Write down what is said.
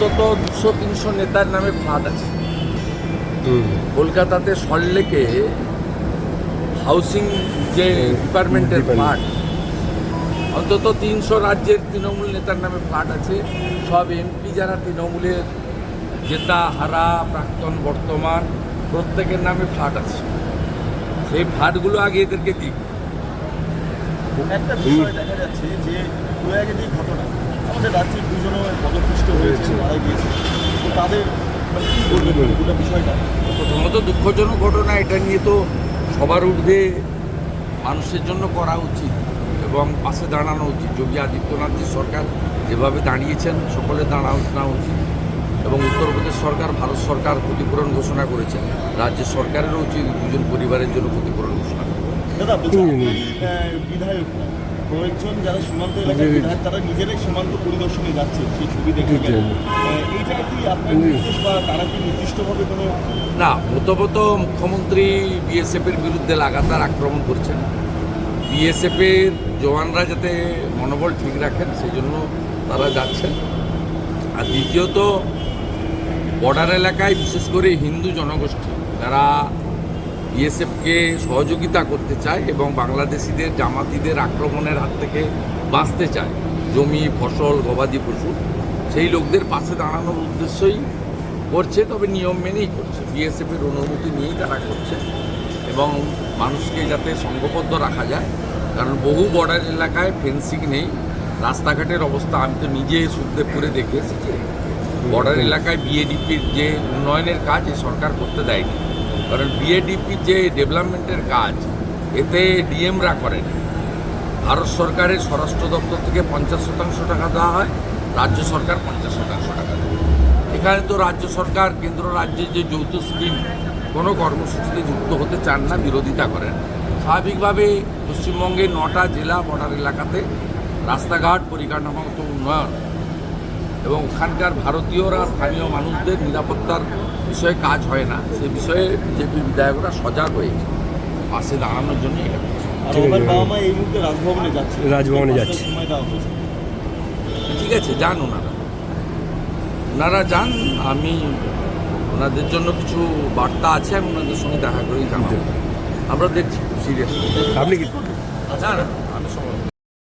অন্তত দুশো তিনশো নেতার নামে ফ্ল্যাট আছে। হুম। কলকাতাতে সল্টলেকে হাউসিং যে ডিপার্টমেন্টের. ফ্ল্যাট অন্তত তিনশো রাজ্যের তৃণমূল নেতার নামে ফ্ল্যাট আছে। সব এমপি যারা তৃণমূলের জেতা হারা প্রাক্তন বর্তমান প্রত্যেকের নামে ফ্ল্যাট আছে। সেই ফ্ল্যাটগুলো আগে এদেরকে দিক। একটা বিষয় দেখা যাচ্ছে যে ঘটনা। আমাদের রাজ্যের দুজনও পদপিষ্ট হয়েছে মারা গিয়েছে। তো তাদের মানে কি বলবেন বিষয়টা? প্রথমত দুঃখজনক ঘটনা এটা নিয়ে তো সবার ঊর্ধ্বে মানুষের জন্য করা উচিত এবং পাশে দাঁড়ানো উচিত। যোগী আদিত্যনাথের সরকার যেভাবে দাঁড়িয়েছেন সকলে দাঁড়ানো উচিত। এবং উত্তরপ্রদেশ সরকার ভারত সরকার ক্ষতিপূরণ ঘোষণা করেছেন। রাজ্য সরকারেরও উচিত দুজন পরিবারের জন্য ক্ষতিপূরণ ঘোষণা করা। দাদা বিধায়ক কয়েকজন যারা সীমান্ত। বিধায়ক তারা নিজেরাই সীমান্ত পরিদর্শনে যাচ্ছে সেই ছবি দেখে জি। এইটা কি আপনার নির্দেশ বা তারা কি নির্দিষ্টভাবে কোনো না প্রথমত মুখ্যমন্ত্রী বিএসএফের বিরুদ্ধে লাগাতার আক্রমণ করছেন বিএসএফের জওয়ানরা যাতে মনোবল ঠিক রাখেন সেই জন্য তারা যাচ্ছেন আর দ্বিতীয়ত বর্ডার এলাকায় বিশেষ করে হিন্দু জনগোষ্ঠী যারা বিএসএফকে সহযোগিতা করতে চায় এবং বাংলাদেশিদের, জামাতিদের আক্রমণের হাত থেকে বাঁচতে চায়, জমি, ফসল, গবাদি পশু, সেই লোকদের পাশে দাঁড়ানোর উদ্দেশ্যই করছে, তবে নিয়ম মেনেই করছে। বিএসএফের অনুমতি নিয়েই তারা করছে এবং মানুষকে যাতে সঙ্গবদ্ধ রাখা যায়, কারণ বহু বর্ডার এলাকায় ফেন্সিং নেই। রাস্তাঘাটের অবস্থা আমি তো নিজে সুখদেবপুরে দেখে এসেছি। বর্ডার এলাকায় বিএডিপির যে উন্নয়নের কাজ সরকার করতে দেয়নি। কারণ বিএডিপির যে ডেভেলপমেন্টের কাজ, এতে ডিএমরা করেন। ভারত সরকারের স্বরাষ্ট্র দপ্তর থেকে পঞ্চাশ শতাংশ টাকা দেওয়া হয়, রাজ্য সরকার পঞ্চাশ শতাংশ টাকা দেয়। এখানে তো রাজ্য সরকার, কেন্দ্র রাজ্যের যে যৌথ স্কিম, কোনো কর্মসূচিতে যুক্ত হতে চান না, বিরোধিতা করেন। স্বাভাবিকভাবে পশ্চিমবঙ্গের নটা জেলা, বর্ডার এলাকাতে রাস্তাঘাট পরিকাঠামোগত উন্নয়ন এবং ওখানকার ভারতীয়রা স্থানীয় মানুষদের নিরাপত্তার বিষয়ে কাজ হয় না। সে বিষয়ে বিজেপি বিধায়করা সজাগ হয়ে পাশে দাঁড়ানোর জন্য রাজভবনে যাচ্ছে। ঠিক আছে যান ওনারা। ওনারা যান আমি ওনাদের জন্য কিছু বার্তা আছে আমি ওনাদের সঙ্গে দেখা করেই জানাব। আমরা দেখছি সিরিয়াস আপনি কি আচ্ছা